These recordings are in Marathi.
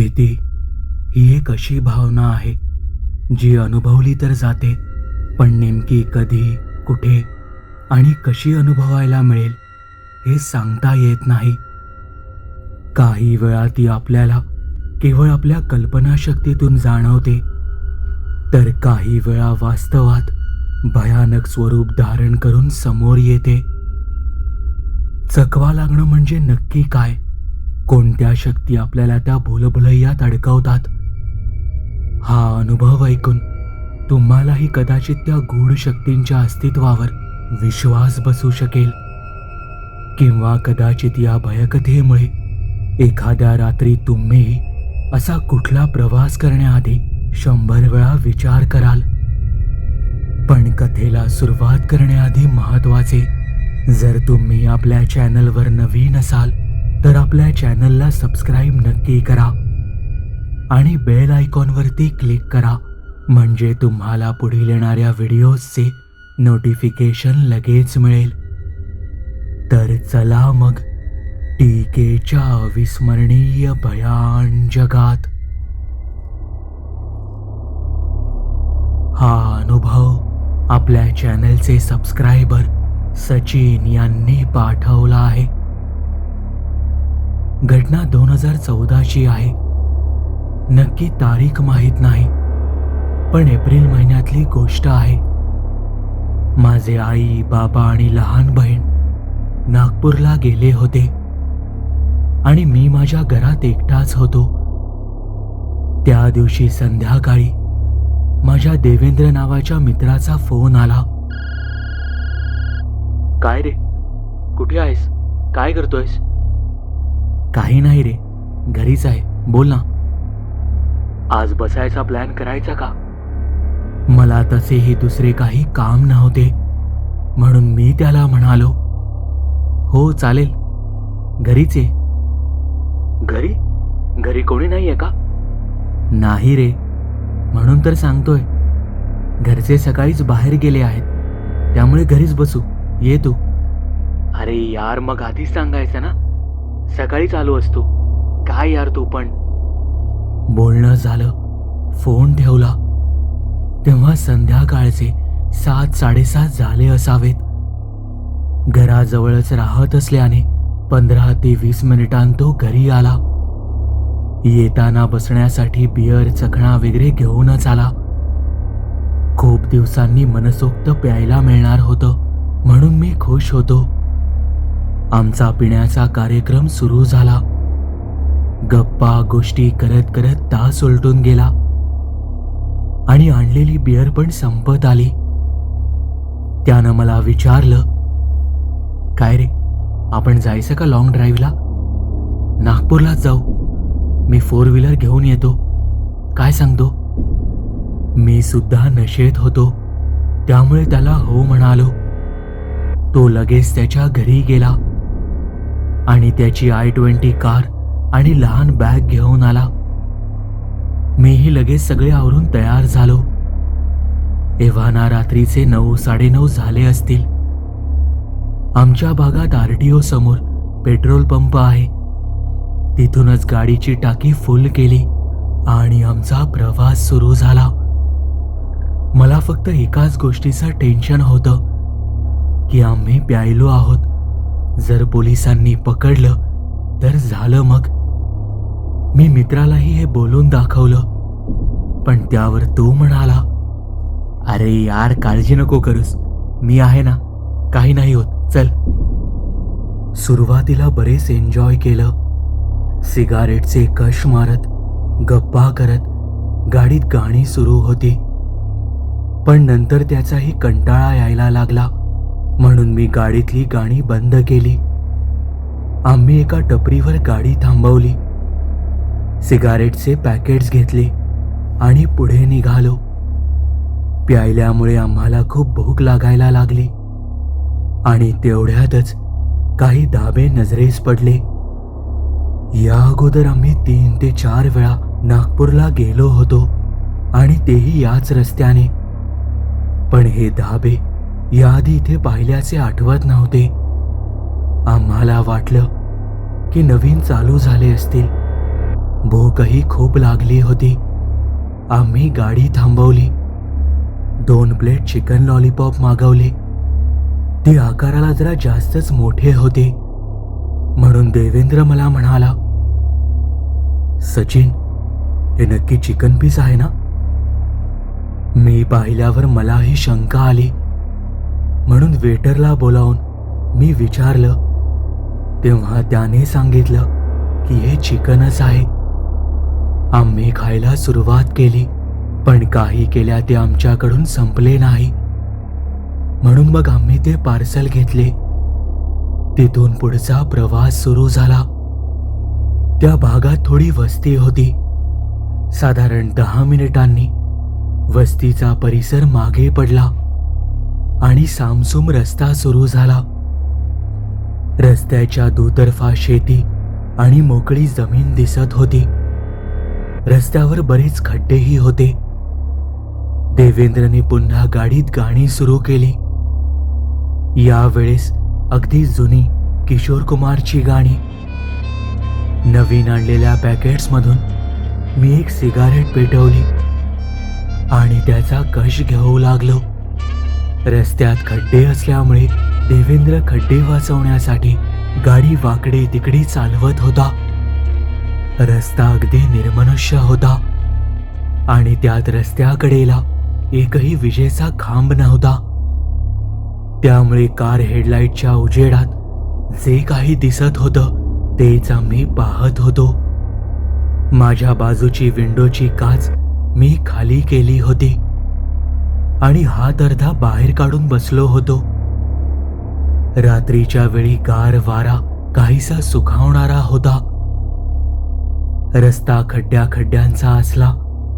भीती ही एक अशी भावना आहे जी अनुभवली तर जाते पण नेमकी कधी कुठे आणि कशी अनुभवायला मिळेल हे सांगता येत नाही. काही वेळा ती आपल्याला केवळ आपल्या कल्पनाशक्तीतून जाणवते तर काही वेळा वास्तवात भयानक स्वरूप धारण करून समोर येते. चकवा लागणं म्हणजे नक्की काय? कोणत्या शक्ती आपल्याला त्या भूलभुलैयात अडकवतात हा अनुभव ऐकून तुम्हालाही कदाचित त्या गूढ शक्तींच्या अस्तित्वावर विश्वास बसू शकेल. किंवा कदाचित या भयकथेमुळे एखाद्या रात्री तुम्ही असा कुठला प्रवास करण्याआधी शंभर वेळा विचार कराल. पण कथेला सुरुवात करण्याआधी महत्त्वाचे जर तुम्ही आपल्या चॅनलवर नवीन असाल तर आपल्या चॅनलला सबस्क्राईब नक्की करा आणि बेल आयकॉनवरती क्लिक करा. म्हणजे तुम्हाला पुढील येणाऱ्या व्हिडिओजचे नोटिफिकेशन लगेच मिळेल. तर चला मग टीकेच्या अविस्मरणीय भयान जगात. हा अनुभव आपल्या चॅनलचे सबस्क्रायबर सचिन यांनी पाठवला आहे. घटना दोन हजार चौदाची आहे. नक्की तारीख माहीत नाही पण एप्रिल महिन्यातली गोष्ट आहे. माझे आई बाबा आणि लहान बहीण नागपूरला गेले होते आणि मी माझ्या घरात एकटाच होतो. त्या दिवशी संध्याकाळी माझ्या देवेंद्र नावाच्या मित्राचा फोन आला. काय रे? कुठे आहेस? काय करतोयस? काही नाही रे. घरीच आहे. बोल ना. आज बसायचा प्लॅन करायचा का? मला तसेही दुसरे काही काम नव्हते. म्हणून मी त्याला म्हणालो हो चालेल. घरीच आहे घरी? घरी कोणी नाहीये का? नाही रे. म्हणून तर सांगतोय. घरचे सकाळीच बाहेर गेले आहेत. त्यामुळे घरीच बसू. ये तू. अरे यार मग आधीच सांगायचं ना? सकाळीच आलो असतो. काय यार तू पण? बोलणं झालं. फोन ठेवला. तेव्हा संध्याकाळचे सात साडेसात झाले असावेत. घराजवळच राहत असल्याने पंधरा ते वीस मिनिटांत तो घरी आला. येताना बसण्यासाठी बियर चखणा वगैरे घेऊनच आला. खूप दिवसांनी मनसोक्त प्यायला मिळणार होतं म्हणून मी खुश होतो. आमचा पिण्याचा कार्यक्रम सुरू झाला. गप्पा गोष्टी करत करत तास उलटून गेला. आणि आणलेली बियर पण संपत आली. त्यानं मला विचारलं काय रे आपण जायचं का लॉंग ड्राईव्हला नागपूरलाच जाऊ. मी फोर व्हीलर घेऊन येतो. काय सांगतो? मी सुद्धा नशेत होतो. त्यामुळे त्याला हो म्हणालो. तो लगेच त्याच्या घरी गेला. आणि त्याची आय ट्वेंटी कार आणि लहान बॅग घेऊन आला. मीही लगेच सगळे आवरून तयार झालो. एव्हाना रात्रीचे नऊ साडेनऊ झाले असतील. आमच्या भागात आर टी ओ समोर पेट्रोल पंप आहे. तिथूनच गाडीची टाकी फुल केली आणि आमचा प्रवास सुरू झाला. मला फक्त एकाच गोष्टीचं टेन्शन होतं की आम्ही प्यायलो आहोत. जर पोलिसांनी पकडलं तर झालं मग. मी मित्रालाही हे बोलून दाखवलं. पण त्यावर तो म्हणाला अरे यार काळजी नको करूस. मी आहे ना काही नाही होत. चल. सुरुवातीला बरेच एन्जॉय केलं. सिगारेटचे कश मारत गप्पा करत गाडीत गाणी सुरू होती. पण नंतर त्याचाही कंटाळा यायला लागला. म्हणून मी गाडीतली गाणी बंद केली. आम्ही एका टपरीवर गाडी थांबवली. सिगारेटचे पॅकेट्स घेतले आणि पुढे निघालो. प्यायल्यामुळे आम्हाला खूप भूक लागायला लागली. आणि तेवढ्यातच काही धाबे नजरेस पडले. या अगोदर आम्ही तीन ते चार वेळा नागपूरला गेलो होतो आणि तेही याच रस्त्याने. पण हे धाबे याआधी इथे पाहिल्याचे आठवत नव्हते. आम्हाला वाटलं की नवीन चालू झाले असतील. भूकही खूप लागली होती. आम्ही गाडी थांबवली. दोन प्लेट चिकन लॉलीपॉप मागवले. ते आकाराला जरा जास्तच मोठे होते. म्हणून देवेंद्र मला म्हणाला सचिन हे नक्की चिकन पीस आहे ना? मी पाहिल्यावर मलाही शंका आली. म्हणून वेटरला बोलावून मी विचारलं. तेव्हा त्याने सांगितलं की हे चिकनच आहे. आम्ही खायला सुरुवात केली पण काही केल्या ते आमच्याकडून संपले नाही. म्हणून मग आम्ही ते पार्सल घेतले. तिथून पुढचा प्रवास सुरू झाला. त्या भागात थोडी वस्ती होती. साधारण दहा मिनिटांनी वस्तीचा परिसर मागे पडला. आणि सामसूम रस्ता सुरू झाला. रस्त्याच्या दुतर्फा शेती आणि मोकळी जमीन दिसत होती. रस्त्यावर बरेच खड्डेही होते. देवेंद्रने पुन्हा गाडीत गाणी सुरू केली. यावेळेस अगदी जुनी किशोर कुमारची गाणी. नवीन आणलेल्या पॅकेट्समधून मी एक सिगारेट पेटवली आणि त्याचा कश घेऊ लागलो. रस्त्यात खड्डे असल्यामुळे देवेंद्र खड्डे वाचवण्यासाठी गाडी वाकडे तिकडे चालवत होता. रस्ता अगदी निर्मनुष्य होता. आणि त्यात रस्त्याकडेला एकही विजेचा खांब नव्हता. त्यामुळे कार हेडलाईटच्या उजेडात जे काही दिसत होतं तेच आम्ही पाहत होतो. माझ्या बाजूची विंडोची काच मी खाली केली होती. आणि हात अर्धा बाहेर काढून बसलो होतो. रात्रीच्या वेळी गार वारा काहीसा सुखावणारा होता. रस्ता खड्ड्या खड्ड्यांचा असला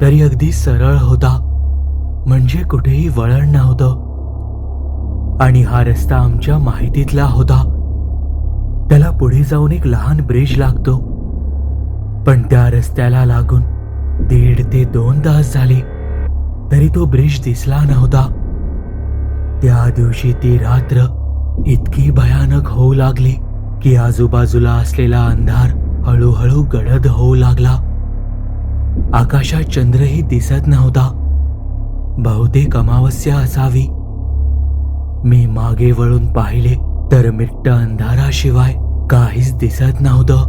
तरी अगदी सरळ होता. म्हणजे कुठेही वळण नव्हतं. आणि हा रस्ता आमच्या माहितीतला होता. त्याला पुढे जाऊन एक लहान ब्रिज लागतो. पण त्या रस्त्याला लागून दीड ते दोन तास झाले. तरी तो ब्रिज दिसला नव्हता. त्या दिवशी ती रात्र इतकी भयानक होऊ लागली की आजूबाजूला असलेला अंधार हळूहळू गडद होऊ लागला. आकाशात चंद्रही दिसत नव्हता. बहुतेक अमावस्या असावी. मी मागे वळून पाहिले तर मिट्ट अंधाराशिवाय काहीच दिसत नव्हतं.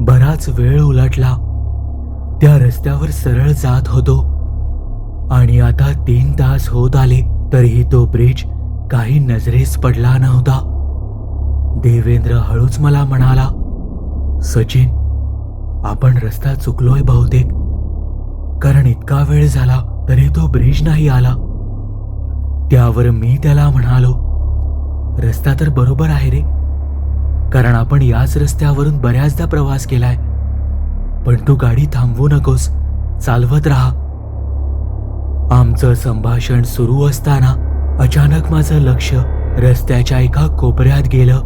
बराच वेळ उलटला. त्या रस्त्यावर सरळ जात होतो. आणि आता तीन तास होत आले तरीही तो ब्रिज काही नजरेस पडला नव्हता. देवेंद्र हळूच मला म्हणाला सचिन आपण रस्ता चुकलोय बहुतेक. कारण इतका वेळ झाला तरी तो ब्रिज नाही आला. त्यावर मी त्याला म्हणालो रस्ता तर बरोबर आहे रे. कारण आपण याच रस्त्यावरून बऱ्याचदा प्रवास केलाय. पण तू गाडी थांबवू नकोस. चालवत राहा. आमचं संभाषण सुरू असताना अचानक माझं लक्ष रस्त्याच्या एका कोपऱ्यात गेलं.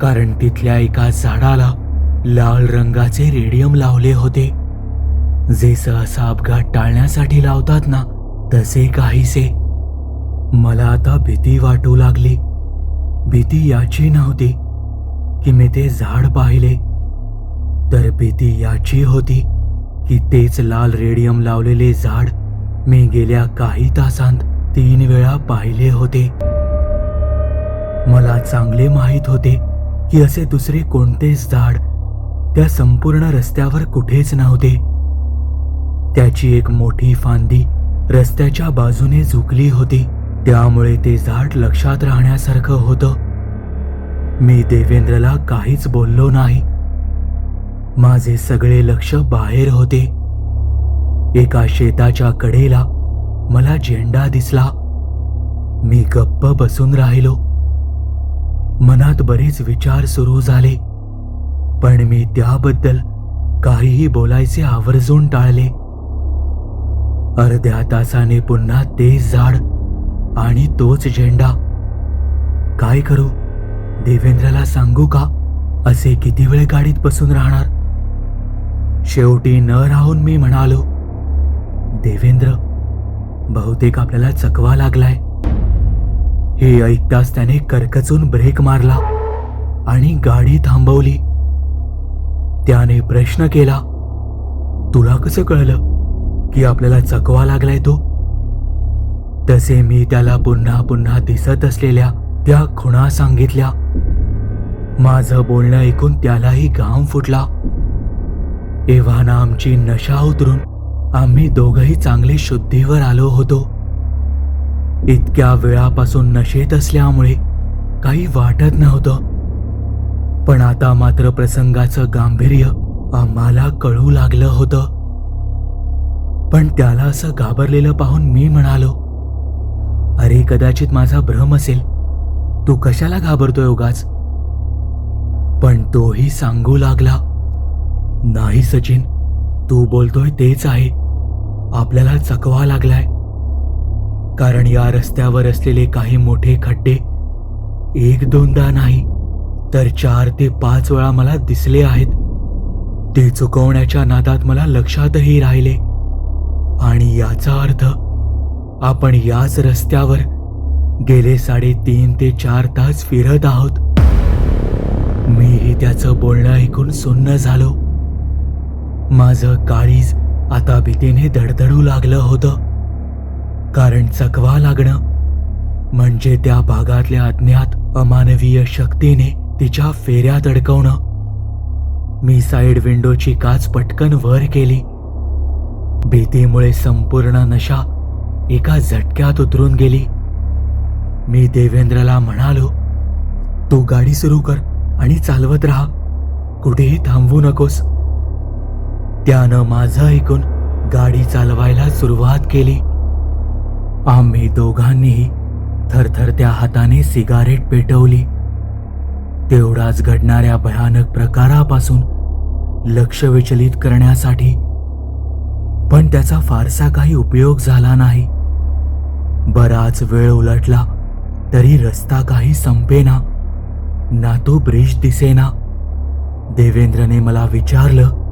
कारण तिथल्या एका झाडाला लाल रंगाचे रेडियम लावले होते. जे सहसा अपघात टाळण्यासाठी लावतात ना तसे काहीसे. मला आता भीती वाटू लागली. भीती याची नव्हती की मी ते झाड पाहिले. तर भीती याची होती की तेच लाल रेडियम लावलेले झाड मी गेल्या काही तासांत तीन वेळा पाहिले होते. मला चांगले माहीत होते की असे दुसरे कोणतेच झाड त्या संपूर्ण रस्त्यावर कुठेच नव्हते. त्याची एक मोठी फांदी रस्त्याच्या बाजूने झुकली होती. त्यामुळे ते झाड लक्षात राहण्यासारखं होतं. मी देवेंद्रला काहीच बोललो नाही. माझे सगळे लक्ष बाहेर होते. एका शेताच्या कडेला मला झेंडा दिसला. मी गप्प बसून राहिलो. मनात बरेच विचार सुरू झाले पण मी त्याबद्दल काहीही बोलायचे आवर्जून टाळले. अर्ध्या तासाने पुन्हा तेच झाड आणि तोच झेंडा. काय करू? देवेंद्रला सांगू का? असे किती वेळ गाडीत बसून राहणार? शेवटी न राहून मी म्हणालो देवेंद्र? बहुतेक आपल्याला चकवा लागलाय. हे ऐकताच त्याने करकचून ब्रेक मारला आणि गाडी थांबवली. त्याने प्रश्न केला तुला कसं कळलं की आपल्याला चकवा लागलाय तो? तसे मी त्याला पुन्हा पुन्हा दिसत असलेल्या त्या खुणा सांगितल्या. माझं बोलणं ऐकून त्यालाही घाम फुटला. एव्हाना आमची नशा उतरून आम्ही दोघही चांगले शुद्धीवर आलो होतो. इतक्या वेळापासून नशेत असल्यामुळे काही वाटत नव्हतं. पण आता मात्र प्रसंगाचं गांभीर्य आम्हाला कळू लागलं होतं. पण त्याला असं घाबरलेलं पाहून मी म्हणालो अरे कदाचित माझा भ्रम असेल. तू कशाला घाबरतोय उगाच? पण तोही सांगू लागला नाही सचिन. तू बोलतोय तेच आहे. आपल्याला चकवा लागलाय. कारण या रस्त्यावर असलेले काही मोठे खड्डे एक दोनदा नाही तर चार ते पाच वेळा मला दिसले आहेत. ते चुकवण्याच्या नादात मला लक्षातही राहिले. आणि याचा अर्थ आपण याच रस्त्यावर गेले साडेतीन ते चार तास फिरत आहोत. मीही त्याचं बोलणं ऐकून सुन्न झालो. माझं काळीज आता भीतीने धडधडू लागलं होतं. कारण चकवा लागणं म्हणजे त्या भागातल्या अज्ञात अमानवीय शक्तीने तिच्या फेऱ्या दडकवणं मी साईड विंडोची काच पटकन वर केली. भीतीमुळे संपूर्ण नशा एका झटक्यात उतरून गेली. मी देवेंद्रला म्हणालो तू गाडी सुरू कर आणि चालवत राहा. कुठेही थांबवू नकोस. त्यानं माझं ऐकून गाडी चालवायला सुरुवात केली. आम्ही दोघांनीही थरथरत्या हाताने सिगारेट पेटवली. तेवढाच घडणाऱ्या भयानक प्रकारापासून लक्ष विचलित करण्यासाठी पण त्याचा फारसा काही उपयोग झाला नाही. बराच वेळ उलटला तरी रस्ता काही संपेना ना तो ब्रिज दिसेना. देवेंद्रने मला विचारलं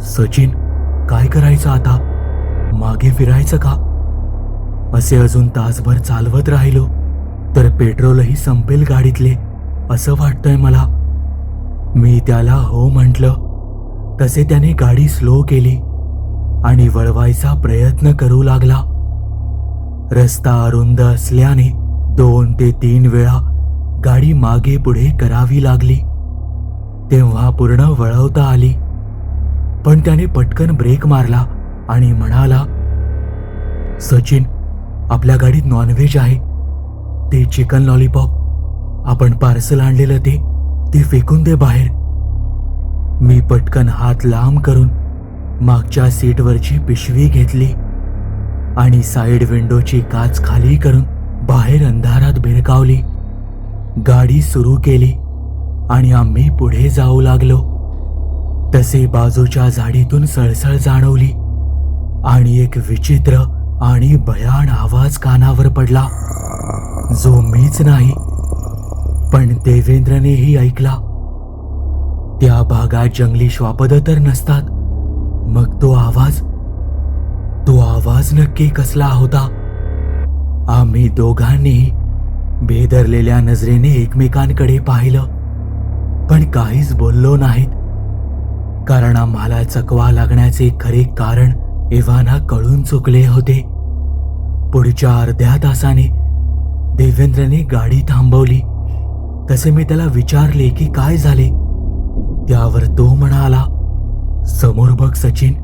सचिन काय करायचं आता? मागे फिरायचं का? असे अजून तासभर चालवत राहिलो तर पेट्रोलही संपेल गाडीतले असं वाटतंय मला. मी त्याला हो म्हटलं. तसे त्याने गाडी स्लो केली आणि वळवायचा प्रयत्न करू लागला. रस्ता अरुंद असल्याने दोन ते तीन वेळा गाडी मागे पुढे करावी लागली. तेव्हा पूर्ण वळवता आली. पण त्याने पटकन ब्रेक मारला आणि म्हणाला सचिन आपल्या गाडीत नॉनव्हेज आहे. ते चिकन लॉलीपॉप आपण पार्सल आणलेलं ते ते फेकून दे बाहेर. मी पटकन हात लांब करून मागच्या सीटवरची पिशवी घेतली आणि साईड विंडोची काच खाली करून बाहेर अंधारात भिरकावली. गाडी सुरू केली आणि आम्ही पुढे जाऊ लागलो. तसे बाजूच्या झाडीतून सळसळ जाणवली. आणि एक विचित्र आणि भयान आवाज कानावर पडला. जो मीच नाही पण देवेंद्रनेही ऐकला. त्या भागात जंगली श्वापद तर नसतात मग तो आवाज तो आवाज नक्की कसला होता? आम्ही दोघांनीही बेदरलेल्या नजरेने एकमेकांकडे पाहिलं पण काहीच बोललो नाहीत. कारण आम्हाला चकवा लागण्याचे खरे कारण एव्हाना कळून चुकले होते. पुढच्या अर्ध्या तासाने देवेंद्रने गाडी थांबवली. तसे मी त्याला विचारले की काय झाले? त्यावर तो म्हणाला समोर बघ सचिन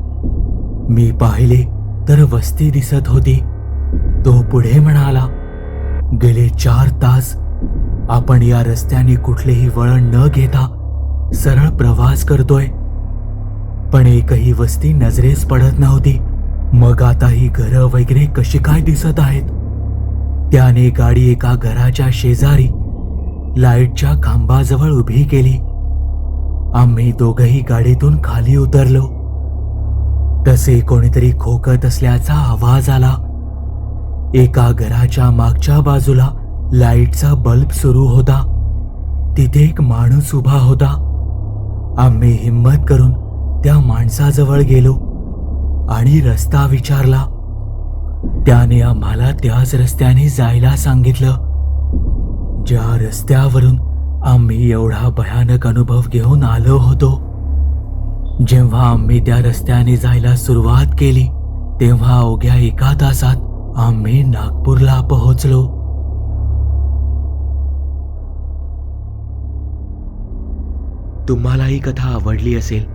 मी पाहिले तर वस्ती दिसत होती. तो पुढे म्हणाला गेले चार तास आपण या रस्त्याने कुठलेही वळण न घेता सरळ प्रवास करतोय. पण एकही वस्ती नजरेस पडत नव्हती. मग आता ही घरं वगैरे कशी काय दिसत आहेत? त्याने गाडी एका घराच्या शेजारी लाईटच्या खांबाजवळ उभी केली. आम्ही दोघही गाडीतून खाली उतरलो. तसे कोणीतरी खोकत असल्याचा आवाज आला. एका घराच्या मागच्या बाजूला लाईटचा बल्ब सुरू होता. तिथे एक माणूस उभा होता. आम्ही हिंमत करून त्या माणसाजवळ गेलो आणि रस्ता विचारला. त्याने आम्हाला त्याच रस्त्याने जायला सांगितलं. ज्या रस्त्यावरून आम्ही एवढा भयानक अनुभव घेऊन आलो होतो जेव्हा आम्ही त्या रस्त्याने जायला सुरुवात केली तेव्हा अवघ्या एका तासात आम्ही नागपूरला पोहोचलो. तुम्हाला ही कथा आवडली असेल